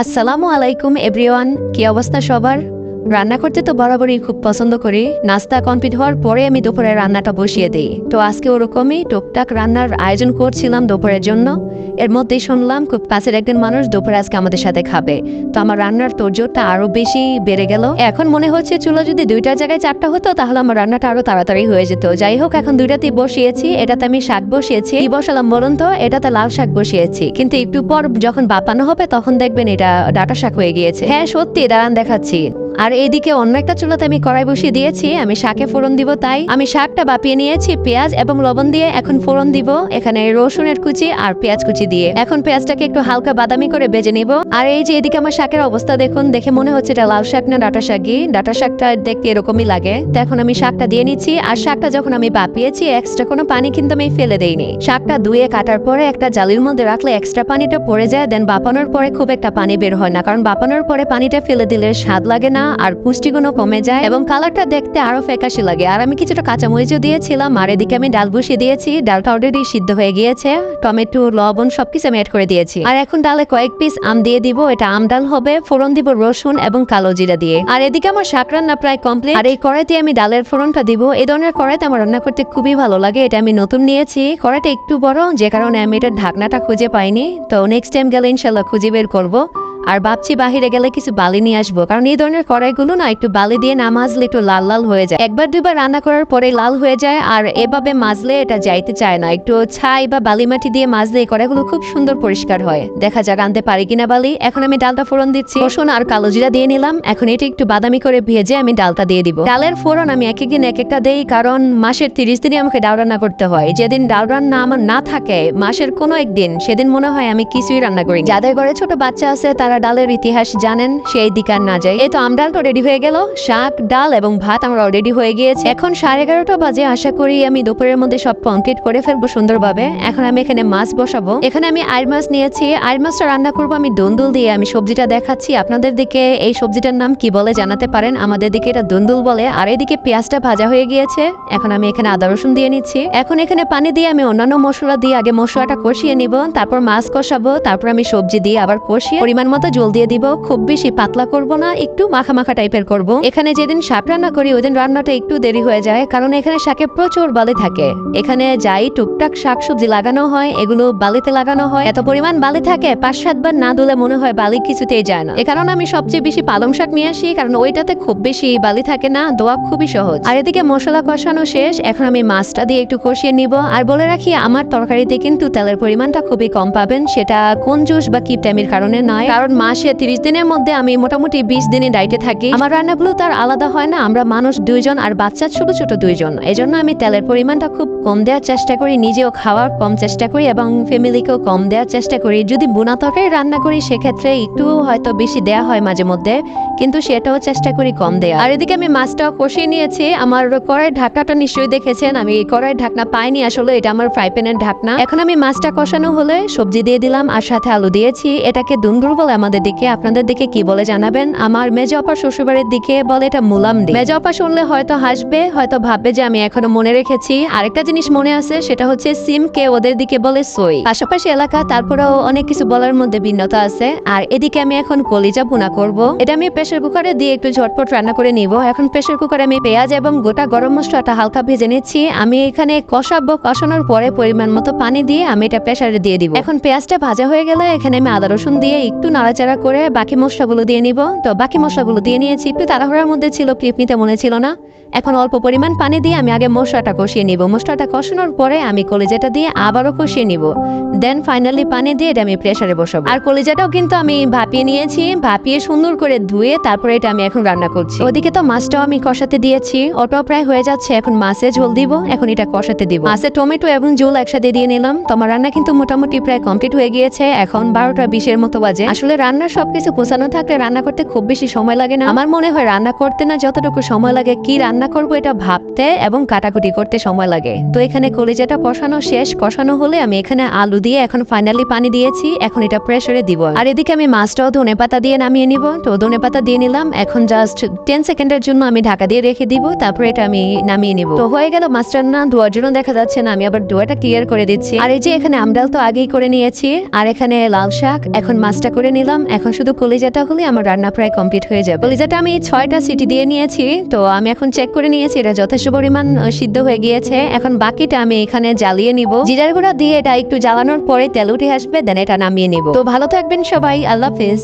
আসসালামু আলাইকুম এভরিওয়ান। কি অবস্থা সবার? রান্না করতে তো বরাবরই খুব পছন্দ করি। নাস্তা কমপ্লিট হওয়ার পরে আমি দুপুরে রান্নাটা বসিয়ে দিই। তো আজকে ওরকমই টুকটাক রান্নার আয়োজন করছিলাম দুপুরের জন্য। এর মধ্যেই শুনলাম খুব কাছের একজন মানুষ দুপুরে আজকে আমাদের সাথে খাবে। তো আমার রান্নার তোরজোরটা আরও বেশি বেড়ে গেল। এখন মনে হচ্ছে চুলো যদি দুইটার জায়গায় চারটা হতো, তাহলে আমার রান্নাটা আরও তাড়াতাড়ি হয়ে যেত। যাই হোক, এখন দুইটাতেই বসিয়েছি। এটাতে আমি শাক বসিয়েছি। কি বসালাম বলুন তো, এটাতে লাল শাক বসিয়েছি। কিন্তু একটু পর যখন বাপানো হবে, তখন দেখবেন এটা ডাটা শাক হয়ে গিয়েছে। হ্যাঁ সত্যি, দাঁড়ান দেখাচ্ছি। আর এদিকে অন্য একটা চুলাতে আমি কড়াই বসিয়ে দিয়েছি, আমি শাকে ফোড়ন দিব তাই। আমি শাকটা বাপিয়ে নিয়েছি, পেঁয়াজ এবং লবণ দিয়ে এখন ফোড়ন দিব, এখানে রসুনের কুচি আর পেঁয়াজ কুচি দিয়ে। এখন পেঁয়াজটাকে একটু হালকা বাদামি করে বেজে নিব। আর এই যে এদিকে আমার শাকের অবস্থা দেখুন, দেখে মনে হচ্ছে এটা লাল শাক না ডাটা শাকই। ডাটা শাকটা দেখতে এরকমই লাগে। তো এখন আমি শাকটা দিয়ে নিচ্ছি, আর শাকটা যখন আমি বাপিয়েছি এক্সট্রা কোনো পানি কিন্তু আমি ফেলে দেইনি। শাকটা ধুয়ে কাটার পরে একটা জালির মধ্যে রাখলে এক্সট্রা পানিটা পড়ে যায় দেন বাপানোর পরে খুব একটা পানি বের হয় না। কারণ বাপানোর পরে পানিটা ফেলে দিলে স্বাদ লাগে না আর পুষ্টিগুণও কমে যায় এবং কালারটা দেখতে আরও ফ্যাকাশি লাগে। আর আমি কিছুটা কাঁচামরিচও দিয়েছিলাম, আর এদিকে আমি ডাল বসিয়ে দিয়েছি। ডালটা অলরেডি সিদ্ধ হয়ে গিয়েছে, টমেটো, লবণ সবকিছু আমি অ্যাড করে দিয়েছি। আর এখন ডালে কয়েক পিস আম দিয়ে দিব, এটা আম ডাল হবে। ফোড়ন দিব রসুন এবং কালো জিরা দিয়ে। আর এদিকে আমার শাক রান্না প্রায় কমপ্লিট আর এই কড়াইতে আমি ডালের ফোড়নটা দিব। এই ধরনের কড়াইতে আমার রান্না করতে খুবই ভালো লাগে, এটা আমি নতুন নিয়েছি। কড়াইটা একটু বড়, যে কারণে আমি এটার ঢাকনাটা খুঁজে পাইনি। তো নেক্সট টাইম গেলে ইনশাল্লাহ খুঁজে বের করব। আর ভাবছি বাহিরে গেলে কিছু বালি নিয়ে আসব, কারণ এই ধরনের কড়াইগুলো না একটু বালি দিয়ে না মাজলে একটু লাল লাল হয়ে যায়। একবার দুইবার রান্না করার পরে লাল হয়ে যায়, আর এভাবে মাজলে এটা যাইতে চায় না। একটু ছাই বা বালি মাটি দিয়ে মাজলে এই কড়াইগুলো খুব সুন্দর পরিষ্কার হয়। দেখা যাক আনতে পারি কিনা বালি। এখন আমি ডালটা ফোড়ন দিচ্ছি। রসুন আর কালো জিরা দিয়ে নিলাম। এখন এটা একটু বাদামি করে ভেজে আমি ডালটা দিয়ে দিব। ডালের ফোড়ন আমি এক একদিন এক একটা দেই, কারণ মাসের তিরিশ দিনই আমাকে ডাল রান্না করতে হয়। যেদিন ডাল রান্না আমার না থাকে, মাসের কোনো একদিন, সেদিন মনে হয় আমি কিছুই রান্না করি যাদের ঘরে ছোট বাচ্চা আছে, তারা ডালের ইতিহাস জানেন, সেই দিকে আর না যায় এই তো আমডাল তো রেডি হয়ে গেল। শাক, ডাল এবং ভাত আমার অলরেডি হয়ে গিয়েছে। এখন সাড়ে এগারোটা বাজে, আশা করি আমি দুপুরের মধ্যে সব কমপ্লিট করে ফেলব সুন্দরভাবে। এখন আমি এখানে মাছ বসাবো। এখানে আমি আইর মাছ নিয়েছি। আইর মাছটা রান্না করব আমি দন্দুল দিয়ে। আমি সবজিটা দেখাচ্ছি। আপনাদের দিকে এই সবজিটার নাম কি বলে জানাতে পারেন। আমাদের দিকে এটা দন্দুল বলে। আর এদিকে পেঁয়াজটা ভাজা হয়ে গিয়েছে। এখন আমি এখানে আদা রসুন দিয়ে নিচ্ছি। এখন এখানে পানি দিয়ে আমি অন্যান্য মশলা দিয়ে আগে মশলাটা কষিয়ে নিব। তারপর মাছ কষাবো। তারপর আমি সবজি দিয়ে আবার কষিয়ে পরিমাণ মতো জল দিয়ে দিব, খুব বেশি পাতলা করব না, একটু মাখা মাখা টাইপের করব। এখানে যেদিন শাক রান্না করি ওদিন রান্নাটা একটু দেরি হয়ে যায়, কারণ এখানে শাকে প্রচুর বালি থাকে। এখানে যাই টুকটাক শাক সবজি লাগানো হয়, এগুলো বালিতে লাগানো হয়। এত পরিমাণ বালি থাকে, পাঁচ সাতবার না ধুলে মনে হয় বালি কিছুতেই যায় না। এ কারণে আমি সবচেয়ে বেশি পালং শাক নিয়ে আসি, কারণ ওইটাতে খুব বেশি বালি থাকে না, দোয়া খুবই সহজ। আর এদিকে মশলা কষানো শেষ, এখন আমি মাছটা দিয়ে একটু কষিয়ে নিব। আর বলে রাখি, আমার তরকারিতে কিন্তু তেলের পরিমাণটা খুবই কম পাবেন, সেটা কোন জুস বা কিপটামির কারণে নয়। কারণ মাসে তিরিশ দিনের মধ্যে আমি মোটামুটি বিশ দিনে ডাইটে থাকি। আমার রান্নাগুলো তার আলাদা হয় না, আমরা মানুষ দুইজন আর বাচ্চা ছোট ছোট দুইজন। এজন্য আমি তেলের পরিমাণটা খুব কম দেওয়ার চেষ্টা করি, নিজেও খাওয়ার কম চেষ্টা করি এবং ফ্যামিলিকেও কম দেওয়ার চেষ্টা করি। যদি বুনা তরকারি রান্না করি, সেক্ষেত্রে একটু হয়তো বেশি দেয়া হয় মাঝে মধ্যে, কিন্তু সেটাও চেষ্টা করি কম দেয়া আর এদিকে আমি মাছটাও কষিয়ে নিয়েছি। আমার কড়াই ঢাকনাটা নিশ্চয়ই দেখেছেন, আমি কড়াই ঢাকনা পাইনি আসলে, এটা আমার ফ্রাই প্যানের ঢাকনা। এখন আমি মাছটা কষানো হলে সবজি দিয়ে দিলাম আর সাথে আলু দিয়েছি, এটাকে দুন্দুর বলে আমাদের দিকে, আপনাদের দিকে কি বলে জানাবেন? আমার মেজ অপার শ্বশুরবাড়ির দিকে বলে এটা মুলাম দি। মেজ অপা শুনলে হয়তো হাসবে, হয়তো ভাববে যে আমি এখনও মনে রেখেছি। আরেকটা জিনিস মনে আছে, সেটা হচ্ছে সিমকে ওদের দিকে বলে সই। পাশাপাশি এলাকা, তারপরেও অনেক কিছু বলার মধ্যে ভিন্নতা আছে। আর এদিকে আমি এখন কলিজা ভুনা করব। এটা আমি প্রেসার কুকারে দিয়ে একটু ঝটপট রান্না করে নিব। এখন প্রেসার কুকারে আমি পেঁয়াজ এবং গোটা গরম মশলাটা হালকা ভেজে নিচ্ছি। আমি এখানে কষাবো, কষানোর পরে পরিমাণ মতো পানি দিয়ে আমি এটা প্রেসারে দিয়ে দিব। এখন পেঁয়াজটা ভাজা হয়ে গেলে এখানে আমি আদা রসুন দিয়ে একটু নাড়াচাড়া করে বাকি মশলাগুলো দিয়ে নিব। তো বাকি মশলাগুলো দিয়ে নিয়েছি। একটু তাড়াহুড়ার মধ্যে ছিল ক্লিপ নিতে মনে ছিল না। এখন অল্প পরিমাণ পানি দিয়ে আমি আগে মশলাটা কষিয়ে নিব। মশলাটা কষানোর পরে আমি কলিজাটা দিয়ে আবারও কষিয়ে নিব। দেন ফাইনালি পানি দিয়ে এটা আমি প্রেসারে বসাবো। আর কলিজাটাও কিন্তু আমি ভাপিয়ে নিয়েছি, ভাপিয়ে সুন্দর করে ধুয়ে তারপরে এটা আমি এখন রান্না করছি। ওদিকে তো মাছটাও আমি কষাতে দিয়েছি ওটাও প্রায় হয়ে যাচ্ছে, এখন মাছে ঝোল দিব, এখন এটা কষাতে দিব। মাছে টমেটো এবং ঝোল একসাথে দিয়ে নিলাম। তোমার রান্না কিন্তু মোটামুটি প্রায় কমপ্লিট হয়ে গিয়েছে, এখন বারোটা বিশের মতো বাজে। আসলে রান্নার সবকিছু গোছানো থাকলে রান্না করতে খুব বেশি সময় লাগে না। আমার মনে হয় রান্না করতে না যতটুকু সময় লাগে, কি রান্না রান্না করব এটা ভাবতে এবং কাটাকুটি করতে সময় লাগে। তো এখানে কলিজাটা কষানো শেষ, কষানো হলে আমি এখানে আলু দিয়ে এখন ফাইনালি পানি দিয়েছি, এখন এটা প্রেসারে দিব। আর এদিকে আমি মাছটাও ধনে পাতা দিয়ে নামিয়ে নিব। তো ধনে পাতা দিয়ে নিলাম, এখন জাস্ট টেন সেকেন্ডের জন্য আমি ঢাকা দিয়ে রেখে দিব, তারপরে এটা আমি নামিয়ে নিব। তো হয়ে গেল মাছ রান্না ধোয়ার জন্য দেখা যাচ্ছে না, আমি আবার ধোয়াটা ক্লিয়ার করে দিচ্ছি। আর এই যে এখানে আমডাল তো আগেই করে নিয়েছি, আর এখানে লাল শাক, এখন মাছটা করে নিলাম। এখন শুধু কলিজাটা হলে আমার রান্না প্রায় কমপ্লিট হয়ে যাবে। কলিজাটা আমি ছয়টা সিটি দিয়ে নিয়েছি, তো আমি এখন চেক করে নিয়েছি, এটা যথেষ্ট পরিমাণ সিদ্ধ হয়ে গিয়েছে। এখন বাকিটা আমি এখানে জ্বালিয়ে নিব। জিরার গুঁড়া দিয়ে এটা একটু জ্বালানোর পরে তেল উঠে আসবে, দেন এটা নামিয়ে নিব। তো ভালো থাকবেন সবাই, আল্লাহ হাফিজ।